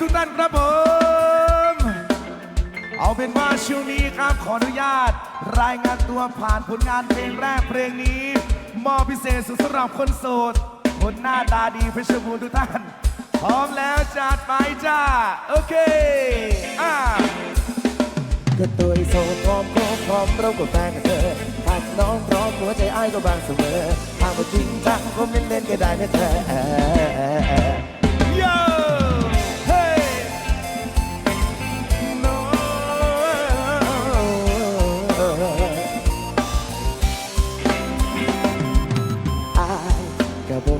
ทุกท่านครับผม เอาเป็นว่าช่วงนี้ครับขออนุญาต รายงานตัวผ่านผลงานเพลงแรกเพลงนี้มอบพิเศษสุดสำหรับคนโสด คนหน้าตาดีเพชรบูรณ์ทุกท่าน พร้อมแล้วจัดไปจ้า โอเค อ่าก็ตัวไอ้โซพร้อมครบพร้อมเราก็แฟนกับเธอหากน้องพร้อมหัวใจอ้ายก็บางเสมอหากว่าจริงจังก็เล่นเล่นก็ได้นะเธอ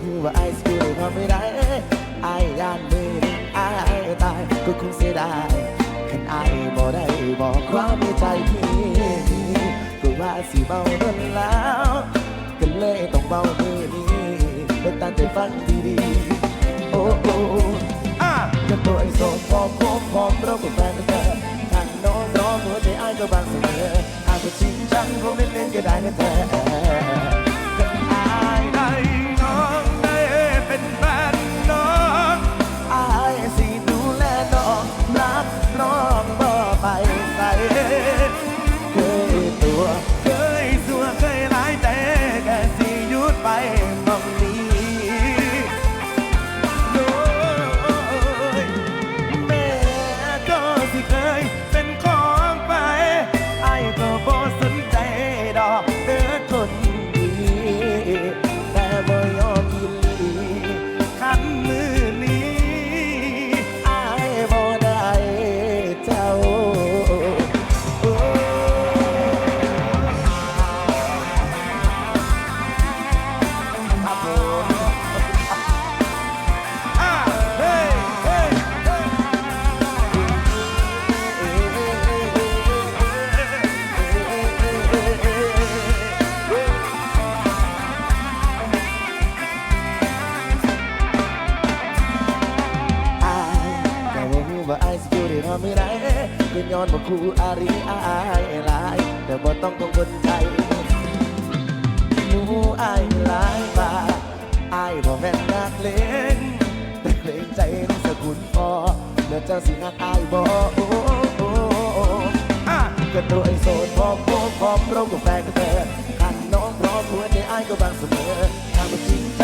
ก็บอกว่าไอ้สกูได้ทำไม่ได้ไอ้ยานมือไอ้ตายก็คงเสียดายคันไอ้บ่ได้บอกความในใจพี่ก็ว่าสิเบาเดินแล้วก็เลยต้องเบามือนี้ไปตั้งใจฟังดีๆโอ้โอ้อะจะปล่อยโสดพอมคบพร้อมเราก็แฟนกันเธอทางน้องร้องหัวใจไอ้ก็บางเสมอหากว่าจริงจังคงเล่นๆก็ได้นะเธอ อนว่าครูอารีอายหลาย แต่บ่ต้องกังวลใจหนูอายหลายบาอายบ่แม่นนักเลงแต่เกรงใจในสกุลพอแล้วเจ้าสินักอายบ่โอ้โอ้โอ้อะตัวไอโสดพร้อมพร้อมพร้อมเราก็แฟนกันเธอทางน้องพร้อมหัวใจอายก็บางเสมอถ้ามันจริงใจ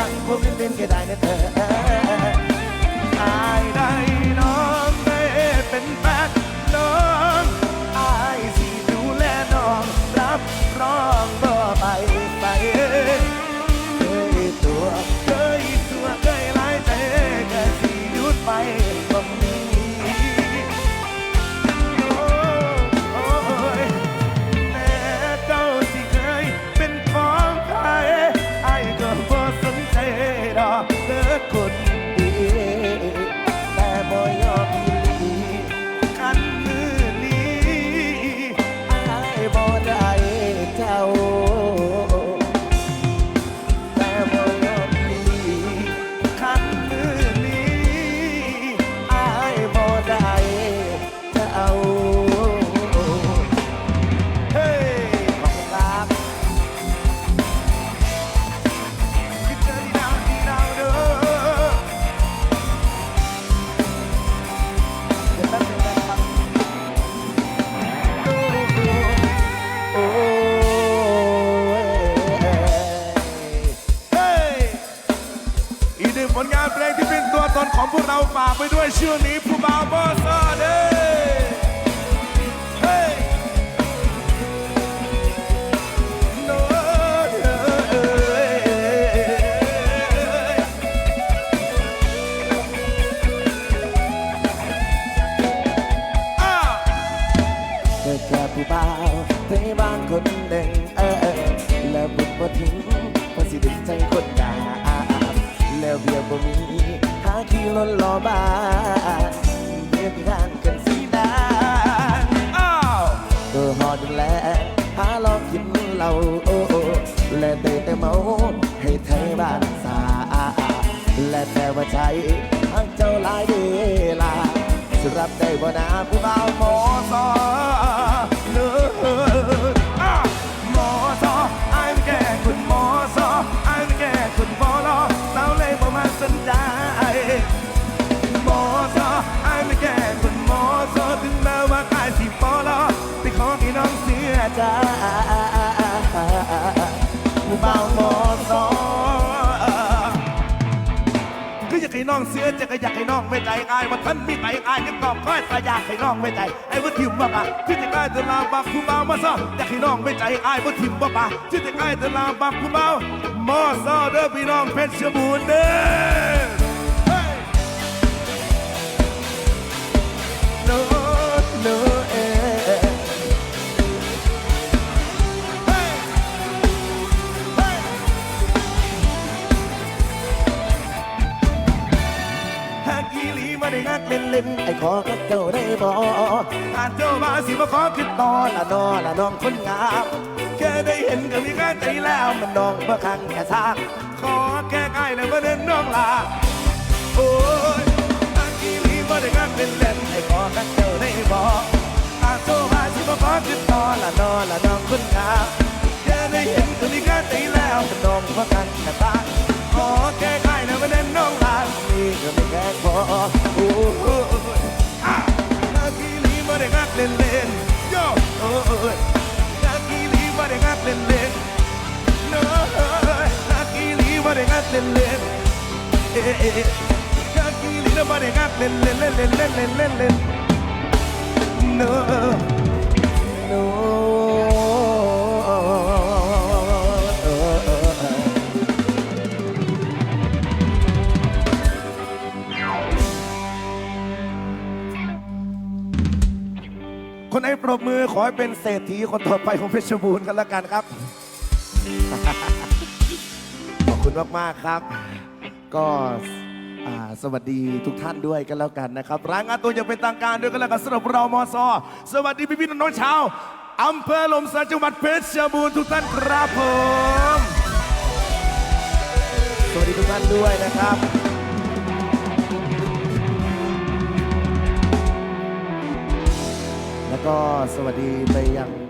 ฝากไปด้วยช่วงนี้ผู้บ่าวบอสเด้อเฮ้ยโน้ตเอ้ยอ้าวเธอแค่ผู้บ่าวในบ้านคนหนึ่งเออเออแล้วบุญบ่ทิ้งเพราะสิดึงใจคนกา แล้วเบียร์บ่มีหาขี้ล้นรอบ้านเบียร์ที่ห่างกันสีดาอ้าวเออหอดแลหาลอกินเหล้าโอ้โอ้และเตะแต่เมาให้เธอบ้านสาและแต่ว่าใจทางเจ้าหลายเวลาสรับได้บ่นาผู้ น้องเสือจะก็อยากให้น้องไม่ใจอายว่าท่านมีใจอายยังกอบค่อยแต่อยากให้น้องไม่ใจไอ้ว่าทิมบ่ปะที่จะกลายตะลาบักผู้เบามาซออยากให้น้องไม่ใจอายว่าทิมบ่ปะที่จะกลายตะลาบักผู้เบามอซอเด้อพี่น้องเพชรบูรณ์เด้อ จ้ามาขอขึ้นต่อละนอละน้องคนงาม แค่ได้เห็นก็มีงานใจแล้วมันน้องบ่อคังแค่ซากขอแค่ใกล้แล้วมาเดินน้องลา โอ้ยหากอีหลีมาได้งักเล่นเล่นๆไอ้ขอกับเจ้าได้บ่อาจเจ้ามาสิมาขอขึ้นต่อละนอละน้องคนงาม แค่ได้เห็นก็มีงานใจแล้วมันน้องบ่อคังแค่ซาก เล่นเล่นเอ๊ะเอ๊ะนากีลีน่ะมาได้งักเล่นเล่นเล่นเล่นเล่นเล่นเล่นเล่นโน้โน้คนไหนปรบมือขอให้เป็นเศรษฐีคนต่อไปของเพชรบูรณ์กันแล้วกันครับ คุณมากๆครับ ก็สวัสดีทุกท่านด้วยกันแล้วกันนะครับรายงานตัวอย่างเป็นทางการด้วยกันแล้วกันสำหรับเรามอซอสวัสดีพี่พี่ๆน้องๆชาวอำเภอลมสันจังหวัดเพชรบูรณ์ทุกท่านครับผมสวัสดีทุกท่านด้วยนะครับแล้วก็สวัสดีไปยัง